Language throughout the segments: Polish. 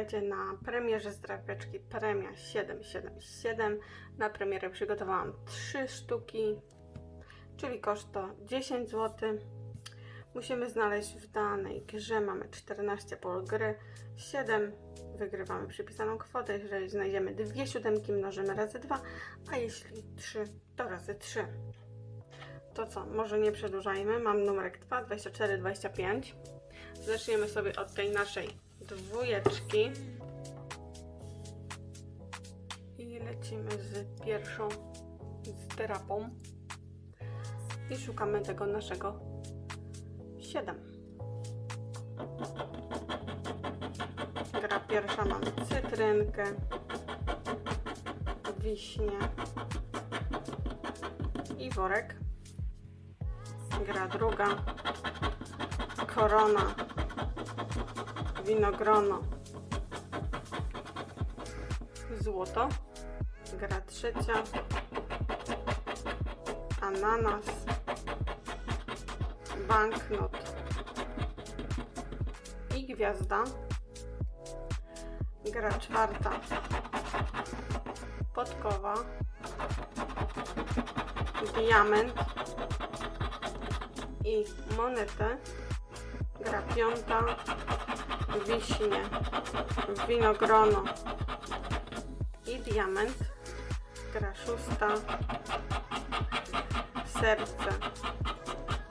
Witajcie na premierze zdrapiaczki Premia 777. Na premierę przygotowałam 3 sztuki, czyli koszt to 10 zł. Musimy znaleźć w danej grze, mamy 14 pól gry, 7 wygrywamy przypisaną kwotę. Jeżeli znajdziemy dwie siódemki, mnożymy razy 2, a jeśli 3, to razy 3. To co, może nie przedłużajmy. Mam numerek 2, 24, 25. Zaczniemy sobie od tej naszej dwójeczki. I lecimy z pierwszą zdrapą. I szukamy tego naszego 7. Gra pierwsza mamy cytrynkę, wiśnie i worek. Gra druga. Korona, winogrono, złoto. Gra trzecia, ananas, banknot. I gwiazda. Gra czwarta, podkowa, diament i monetę. Gra piąta, wiśnie, winogrono. I diament. Gra szósta, serce,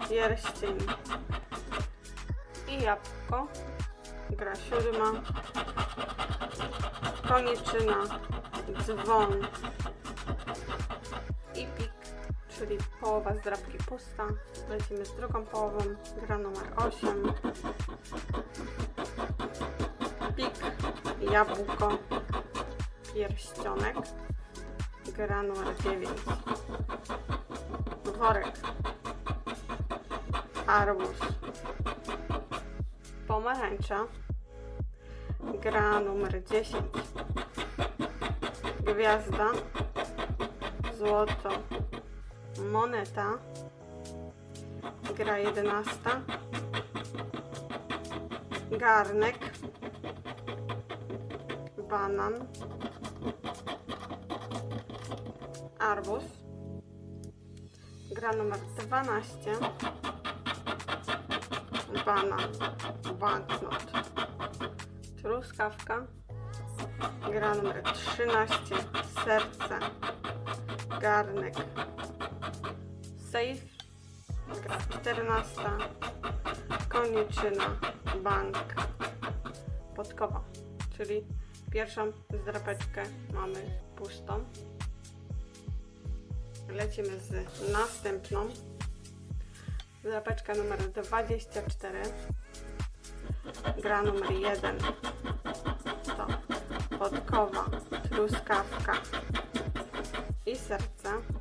pierścień. I jabłko. Gra siódma, koniczyna, dzwon. I pik, czyli połowa zdrabki pusta. Lecimy z drugą połową. Gra numer 8. Pik, jabłko, pierścionek. Gra numer 9. Worek. Arbuz. Pomarańcza. Gra numer 10. Gwiazda. Złoto. Moneta. Gra 11. Garnek. Banan. Arbuz. Gra numer 12. Banan. Banknot. Truskawka. Gra numer 13. Serce. Garnek. Safe. Gra 14. Koniczyna. Bank. Podkowa. Czyli pierwszą zdrapeczkę mamy pustą. Lecimy z następną. Zdrapeczka numer 24. Gra numer 1. To podkowa, truskawka i serce.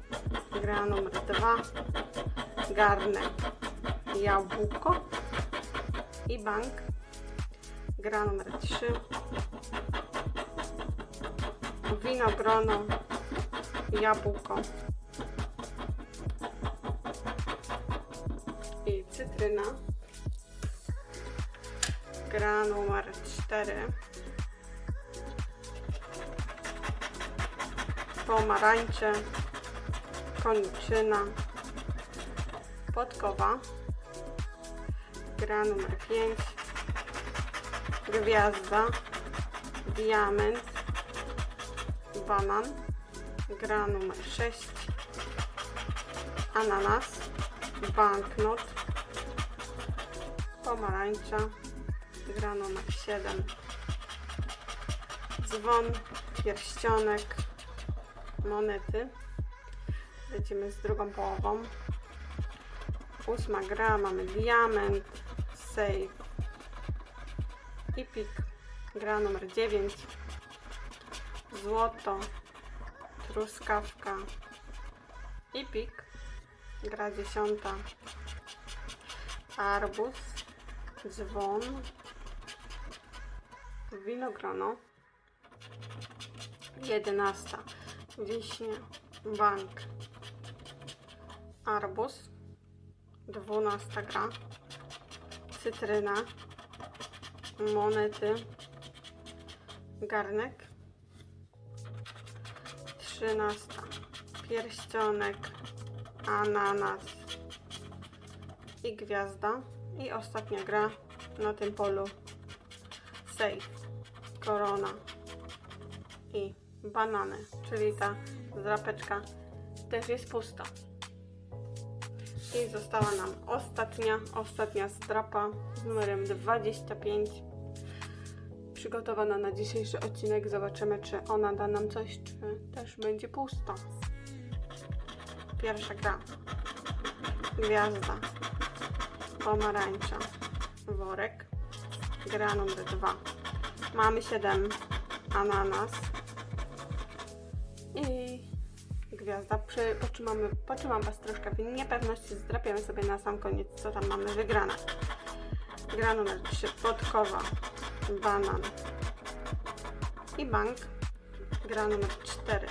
Gra numer 2. Garnek, jabłko i bank. Gra numer 3. Winogrono, jabłko i cytryna. Gra numer 4. Pomarańcze, koniczyna, podkowa. Gra numer 5. Gwiazda, diament, banan. Gra numer 6. Ananas, banknot, pomarańcza. Gra numer 7. Dzwon, pierścionek, monety. Lecimy z drugą połową. Ósma gra, mamy diament, save i pik. Gra numer 9. Złoto, truskawka i pik. Gra dziesiąta. Arbuz, dzwon, winogrono. Jedenasta. Wiśnie, bank, arbuz. Dwunasta gra. Cytryna, monety, garnek. Trzynasta pierścionek, ananas i gwiazda. I ostatnia gra na tym polu safe, korona i banany, czyli ta drapeczka też jest pusta. I została nam ostatnia, ostatnia strapa z numerem 25. Przygotowana na dzisiejszy odcinek. Zobaczymy, czy ona da nam coś, czy też będzie pusta. Pierwsza gra. Gwiazda. Pomarańcza. Worek. Gra numer 2. Mamy 7. Ananas. I gwiazda. Przy, potrzymamy, potrzymam Was troszkę w niepewności. Zdrapiamy sobie na sam koniec, co tam mamy wygrane. Gra numer 3. Podkowa. Banan. I bank. Gra numer 4.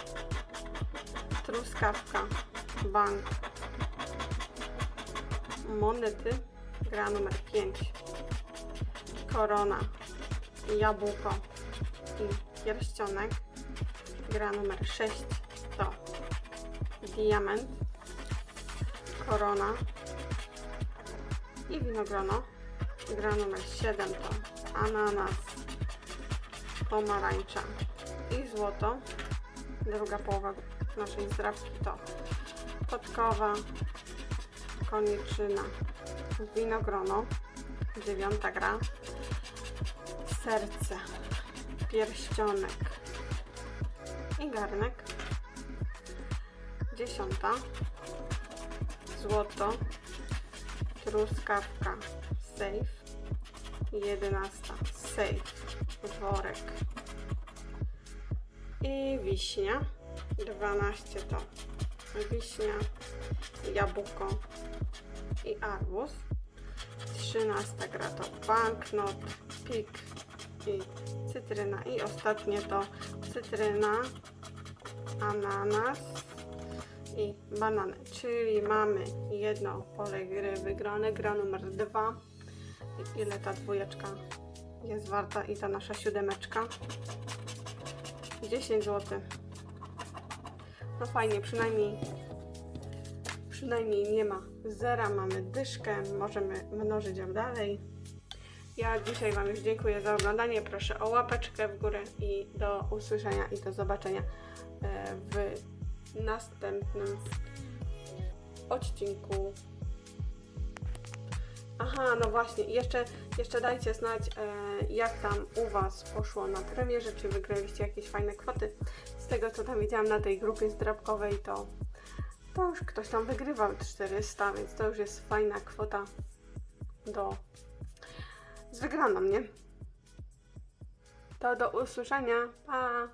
Truskawka. Bank. Monety. Gra numer 5. Korona. Jabłko. I pierścionek. Gra numer 6 to diament, korona i winogrono. Gra numer 7 to ananas, pomarańcza i złoto. Druga połowa naszej zdrabki to podkowa, koniczyna, winogrono. Dziewiąta gra, serce, pierścionek, i garnek. Dziesiąta. Złoto. Truskawka. Safe. Jedenasta. Safe. Worek. I wiśnia. Dwanaście to wiśnia, jabłko i arbuz. Trzynasta gra to banknot, pik i cytryna. I ostatnie to cytryna, ananas i banany. Czyli mamy jedno pole gry wygrane, gra numer dwa. Ile ta dwójeczka jest warta i ta nasza siódemeczka? 10 zł. No fajnie, przynajmniej przynajmniej nie ma zera, mamy dyszkę, możemy mnożyć ją dalej. Ja dzisiaj Wam już dziękuję za oglądanie. Proszę o łapeczkę w górę i do usłyszenia i do zobaczenia e, w następnym odcinku. Aha, no właśnie, jeszcze, jeszcze dajcie znać, e, jak tam u Was poszło na premierze, czy wygraliście jakieś fajne kwoty. Z tego, co tam widziałam na tej grupie zdrabkowej, to, to już ktoś tam wygrywał 400, więc to już jest fajna kwota do z wygraną, nie? To do usłyszenia. Pa!